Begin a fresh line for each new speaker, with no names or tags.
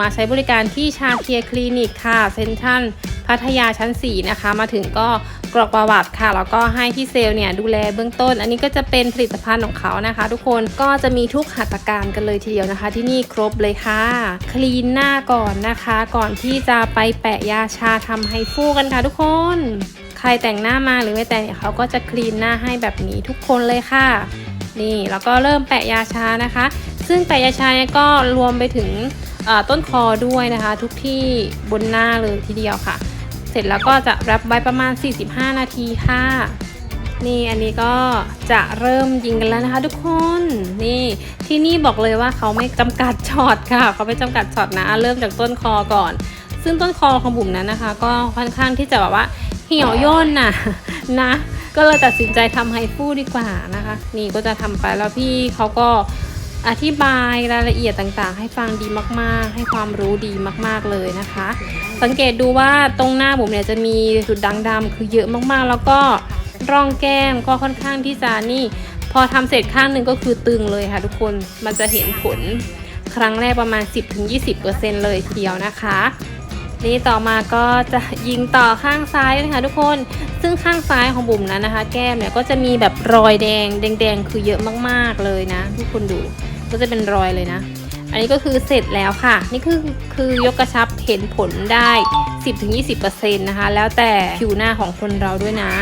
มาใช้บริการที่ชาเคียคลินิกค่ะเซนทรัลพัทยาชั้น 4 นะคะ มาถึงก็กรอกประวัติค่ะ แล้วก็ให้ที่เซลเนี่ยดูแลเบื้องต้น อันนี้ก็จะเป็นผลิตภัณฑ์ของเขานะคะ ทุกคนก็จะมีทุกหัตถการกันเลยทีเดียวนะคะ ที่นี่ครบเลยค่ะ คลีนหน้าก่อนนะคะ ก่อนที่จะไปแปะยาชาทำให้ฟูกันค่ะทุกคน ใครแต่งหน้ามาหรือไม่แต่งเนี่ยเขาก็จะคลีนหน้าให้แบบนี้ทุกคนเลยค่ะ นี่แล้วก็เริ่มแปะยาชานะคะ ซึ่งแปะยาชาเนี่ยก็รวมไปถึงต้นคอด้วยนะคะ ทุกที่บนหน้าเลยทีเดียวค่ะ เสร็จแล้วก็จะรับไว้ประมาณ 45 นาทีค่ะ นี่อันนี้ก็จะเริ่มยิงกันแล้วนะคะ ทุกคนนี่ที่นี่บอกเลยว่าเขาไม่จำกัดช็อตค่ะ เขาไม่จำกัดช็อตนะ เริ่มจากต้นคอก่อน ซึ่งต้นคอของบุ๋มนั้นนะคะ ก็ค่อนข้างที่จะแบบว่าเหี่ยวย่นน่ะนะก็เลยตัดสินใจทำไฮฟูดีกว่านะคะ นี่ก็จะทำไปแล้วพี่เขาก็ อธิบายรายละเอียดต่างๆ ให้ฟังดีมากๆ ให้ความรู้ดีมากๆเลยนะคะ สังเกตดูว่าตรงหน้าบุ๋มเนี่ยจะมีจุดด่างดำคือเยอะมากๆ แล้วก็ร่องแก้มก็ค่อนข้างที่จะนี่ พอทำเสร็จข้างหนึ่งก็คือตึงเลยค่ะทุกคนมันจะเห็นผลครั้งแรกประมาณ 10-20%เลยทีเดียวนะคะ นี่ต่อมาก็จะยิงต่อข้างซ้ายนะคะทุกคน ซึ่งข้างซ้ายของบุ๋มนั้นนะคะ แก้มเนี่ยก็จะมีแบบรอยแดง แดงๆ คือเยอะมากๆเลยนะ ทุกคนดู ก็จะเป็นรอยเลยนะ อันนี้ก็คือเสร็จแล้วค่ะ นี่คือคือยกกระชับเห็นผลได้ 10-20%นะคะ แล้วแต่ผิวหน้าของคนเราด้วยนะ